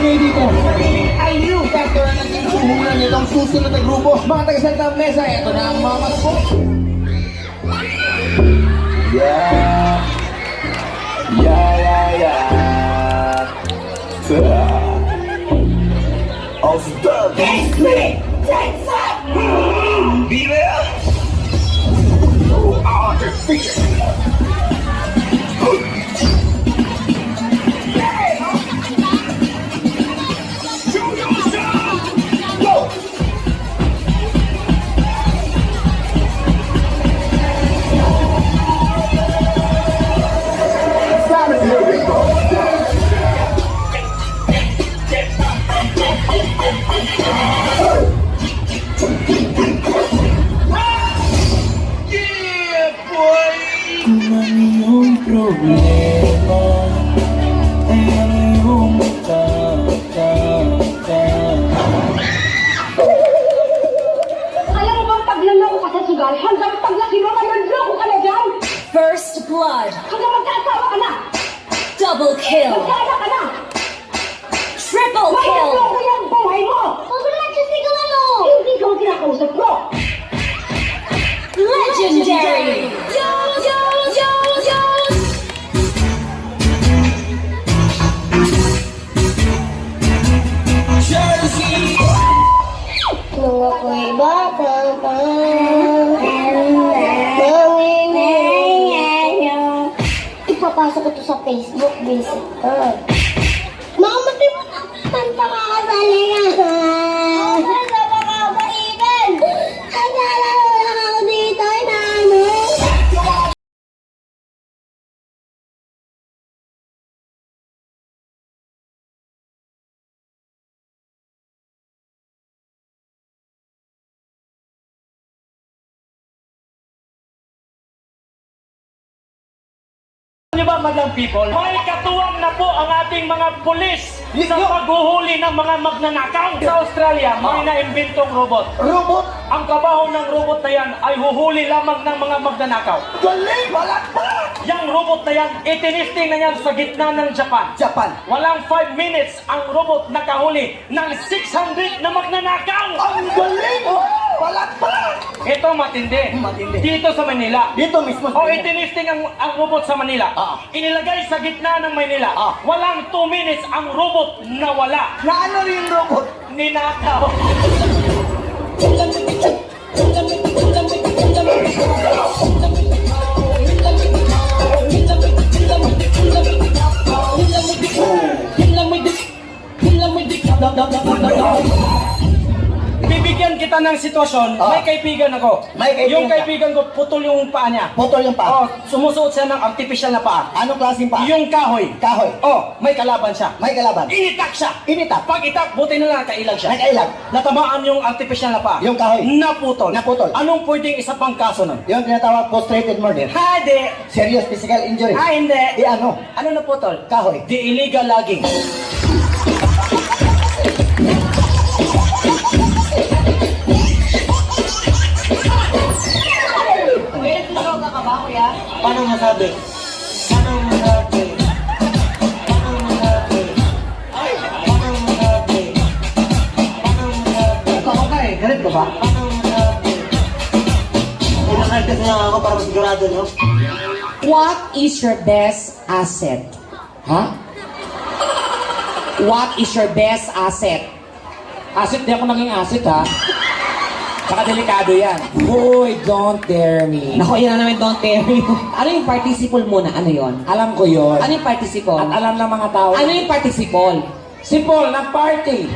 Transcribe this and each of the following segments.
kayo dito. I knew factor na naging sumunan nitong susunod na grupo. Mga taga Santa Mesa, eto na ang mga masko. Yeah. Yeah, yeah, yeah. Yeah. Of the best me, takes up. Be there. Oh, the figure. hard. Double kill. Triple kill. Legendary. Di ba, Madam People, may katuwang na po ang ating mga pulis sa paghuhuli ng mga magnanakaw. Sa Australia, may naimbentong robot. Robot! Ang kabaho ng robot na yan ay huhuli lamang ng mga magnanakaw. Galing! Balakpak! Yang robot na yan, itinisting na yan sa gitna ng Japan. Japan! Walang 5 minutes ang robot nakahuli ng 600 na magnanakaw. Ang galing! Oh! Balakpak! Ito matindi. Matindi. Dito sa Manila. Dito mismo. O itinisting ang, ang robot sa Manila. Ah. Inilagay sa gitna ng Manila. Ah. Walang 2 minutes ang robot nawala. Na ano yung robot? Ninakaw. ng sitwasyon. Ah. May kaibigan ako. May kaibigan Yung ka. kaibigan ko, putol yung paa niya. Putol yung paa. Oh, sumusuot siya ng artificial na paa. Anong klaseng paa? Yung kahoy. Kahoy. Oh, may kalaban siya. May kalaban. Initak siya. Initak. Pag itak, buti na lang nakailag siya. Nakailag. Natamaan yung artificial na paa. Yung kahoy. Naputol. Naputol. Anong pwedeng isa pang kaso nun? Yung tinatawag frustrated murder. Ha, di. Serious physical injury. Ah, hindi. Di ano? Ano naputol? Kahoy. The illegal logging. Masabi? Paano masabi? Paano masabi? Paano masabi? Paano masabi? Ako ka eh, ka ba? Paano masabi? Pinakargas na ako para masigurado nyo. What is your best asset? Ha? What is your best asset? Asset, di ako naging asset ha. Tsaka delikado yan. Hoy, don't dare me. Nako, yun na naman, don't dare you. Ano yung participle muna? Ano yon? Alam ko yon. Ano yung participle? At alam ng mga tao. Ano yung participle? Si Paul, nag-party.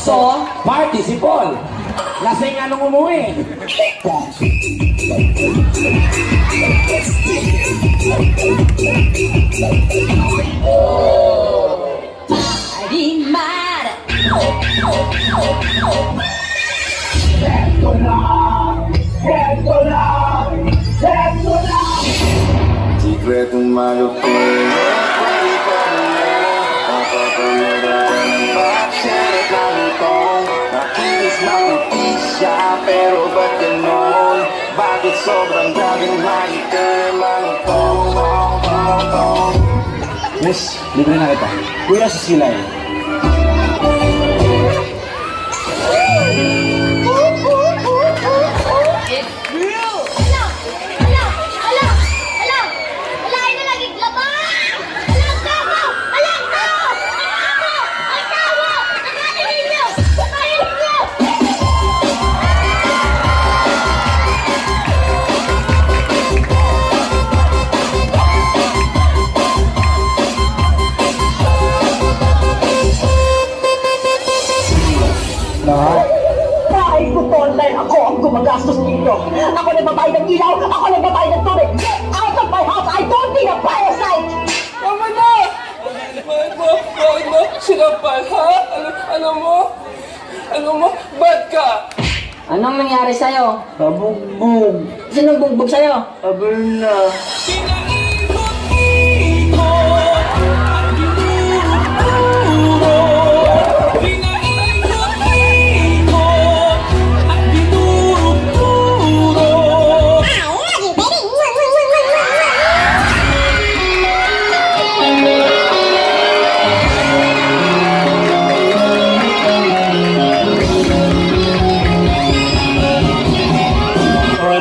So, Party si Paul. Lasing anong umuwi. I be mad. Maputi siya Pero ba't ganon? Bakit sobrang daming mahitim ang tong tong tong tong Miss, libre na kita. Kuya si Silay. na pala. Ano, ano mo? Ano mo? Bad ka? Anong nangyari sa'yo? Kabugbog. Sino bugbog sa'yo? Abel na. Sino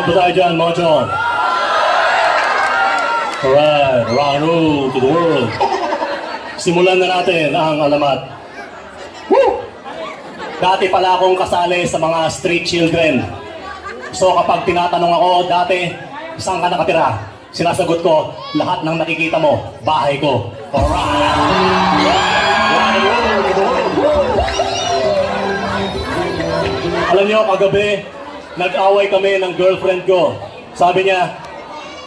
Alright, ba tayo dyan, mga John? Alright, rock and roll to the world. Simulan na natin ang alamat. Woo! Dati pala akong kasali sa mga street children. So kapag tinatanong ako, dati, saan ka nakatira? Sinasagot ko, lahat ng nakikita mo, bahay ko. Alright! Rock. Alam niyo, kagabi, nag-away kami ng girlfriend ko. Sabi niya,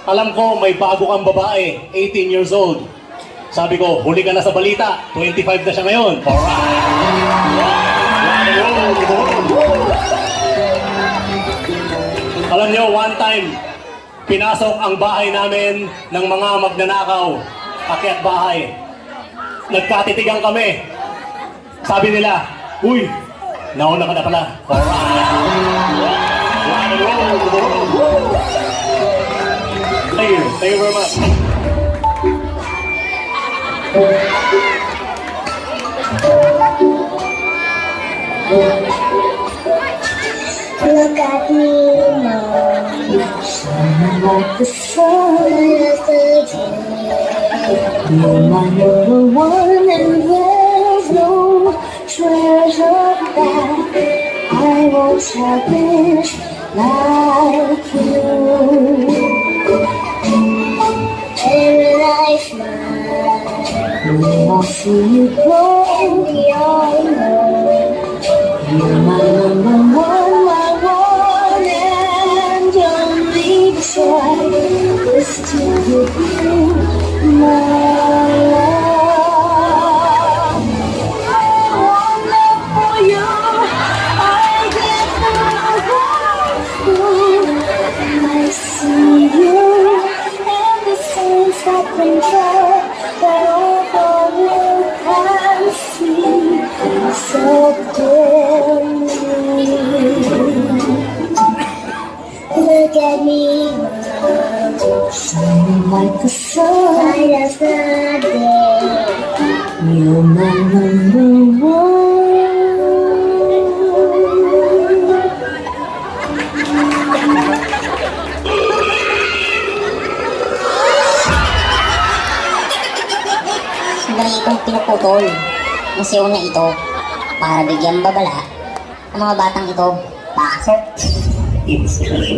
alam ko may bago kang babae, 18 years old. Sabi ko, huli ka na sa balita, 25 na siya ngayon. Alright! Alam niyo, one time, pinasok ang bahay namin ng mga magnanakaw, akyat bahay. Nagkatitigan kami. Sabi nila, Uy, nauna ka na pala. Alright! Thank you. Thank you very much. Look at me now. Shining like the sun yesterday. You're my number one, and there's no treasure that I won't cherish like you. I smile when I see you grow beyond love. You're my number one, my one and only is to give you so clearly. Look at me now, shining like the sun, bright as the day. You're my number one. Sandali itong pinuputol ng siyo na ito para bigyan babala ang mga batang ito. Pasok! Moshi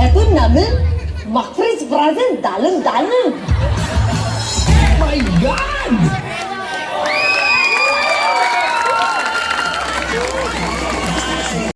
Eto namin, Macfriz Brazen, dalang-dalang. my God!